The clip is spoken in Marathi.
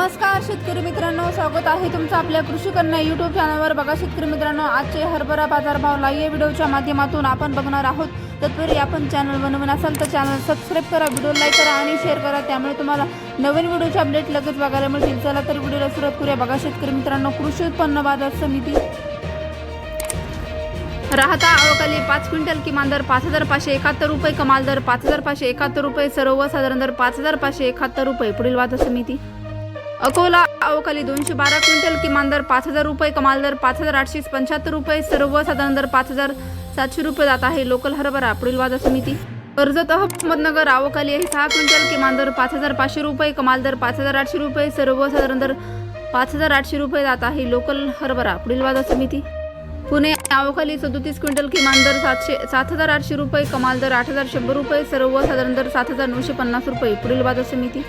नमस्कार शेतकरी मित्रांनो. स्वागत आहे तुमचं आपल्या कृषी कन्या युट्यूब चॅनलवर बघा शेतकरी मित्रांनो आजचे हरभरा बाजारभाव लाईव्ह व्हिडिओच्या माध्यमातून आपण बघणार आहोत. तत्पूर्वी आपण चॅनल बनवून असाल तर चॅनल सबस्क्राईब करा व्हिडिओ लाईक करा आणि शेअर करा. त्यामुळे तुम्हाला नवीन व्हिडिओचे अपडेट लगेच बघायला मिळतील. चला तर व्हिडिओला सुरुवात करूया. बघा शेतकरी मित्रांनो कृषी उत्पन्न बाजार समिती राहता आवकाली पाच क्विंटल किमान दर पाच हजार पाचशे एकाहत्तर रुपये कमाल दर पाच हजार पाचशे एकाहत्तर रुपये सर्वसाधारण दर पाच हजार पाचशे एकाहत्तर रुपये. पुढील वाद समिती. अकोला अवकाली दोनशे बारा क्विंटल किमान दर पाच हजार रुपये कमाल दर पाच हजार आठशे पंच्याहत्तर रुपये सर्वसाधारण दर पाच हजार सातशे रुपये जात आहे. लोकल हरभरा पुढील बाजार समिती. कर्जत अहमदनगर आवकाली आहे सहा क्विंटल किमान दर पाच हजार पाचशे रुपये कमाल दर पाच हजार आठशे रुपये सर्वसाधारण दर पाच हजार आठशे रुपये जात आहे. लोकल हरभरा पुढील बाजार समिती. पुणे आवखाली सदोतीस क्विंटल किमान दर सातशे सात हजार आठशे रुपये कमाल दर आठ हजार शंभर रुपये सर्वसाधारण दर सात हजार नऊशे पन्नास रुपये पुढील बाजार समिती.